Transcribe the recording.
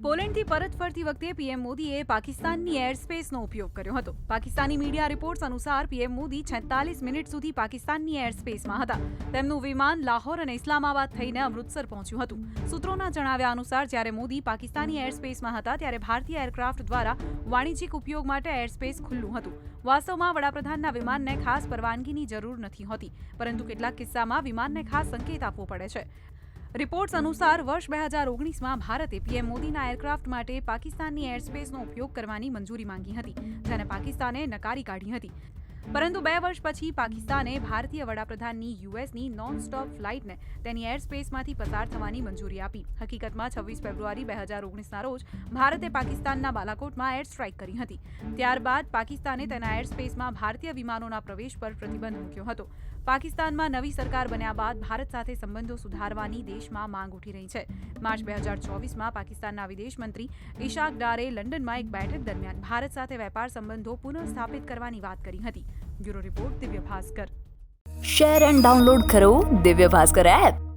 પોલેન્ડથી પરત ફરતી વખતે પીએમ મોદીએ પાકિસ્તાનની એર સ્પેસનો ઉપયોગ કર્યો હતો. પાકિસ્તાની મીડિયા રિપોર્ટ્સ અનુસાર પીએમ મોદી છેતાલીસ મિનિટ સુધી પાકિસ્તાનની એર સ્પેસમાં હતા. તેમનું વિમાન લાહોર અને ઇસ્લામાબાદ થઈને અમૃતસર પહોંચ્યું હતું. સૂત્રોના જણાવ્યા અનુસાર જ્યારે મોદી પાકિસ્તાની એર સ્પેસમાં હતા ત્યારે ભારતીય એરક્રાફ્ટ દ્વારા વાણિજ્યિક ઉપયોગ માટે એર સ્પેસ ખુલ્લું હતું. વાસ્તવમાં વડાપ્રધાનના વિમાનને ખાસ પરવાનગીની જરૂર નથી હોતી, પરંતુ કેટલાક કિસ્સામાં વિમાનને ખાસ સંકેત આપવો પડે છે. રિપોર્ટ્સ અનુસાર વર્ષ બે હજાર ઓગણીસમાં ભારતે પીએમ મોદીના એરક્રાફ્ટ માટે પાકિસ્તાનની એરસ્પેસનો ઉપયોગ કરવાની મંજૂરી માંગી હતી, જેને પાકિસ્તાને નકારી કાઢી હતી. પરંતુ બે વર્ષ પછી પાકિસ્તાને ભારતીય વડાપ્રધાનની યુએસની નોન સ્ટોપ ફ્લાઇટને તેની એર સ્પેસમાંથી પસાર થવાની મંજૂરી આપી. હકીકતમાં છવ્વીસ ફેબ્રુઆરી બે હજાર ઓગણીસના રોજ ભારતે પાકિસ્તાનના બાલાકોટમાં એર સ્ટ્રાઇક કરી હતી. ત્યારબાદ પાકિસ્તાને તેના એર સ્પેસમાં ભારતીય વિમાનોના પ્રવેશ પર પ્રતિબંધ મૂક્યો હતો. પાકિસ્તાનમાં નવી સરકાર બન્યા બાદ ભારત સાથે સંબંધો સુધારવાની દેશમાં માંગ ઉઠી રહી છે. માર્ચ બે હજાર ચોવીસમાં પાકિસ્તાનના વિદેશ મંત્રી ઇશાક ડારે લંડનમાં એક બેઠક દરમિયાન ભારત સાથે વેપાર સંબંધો પુનઃસ્થાપિત કરવાની વાત કરી હતી. Bureau report Divya Bhaskar. Share and download કરો દિવ્ય ભાસ્કર એપ.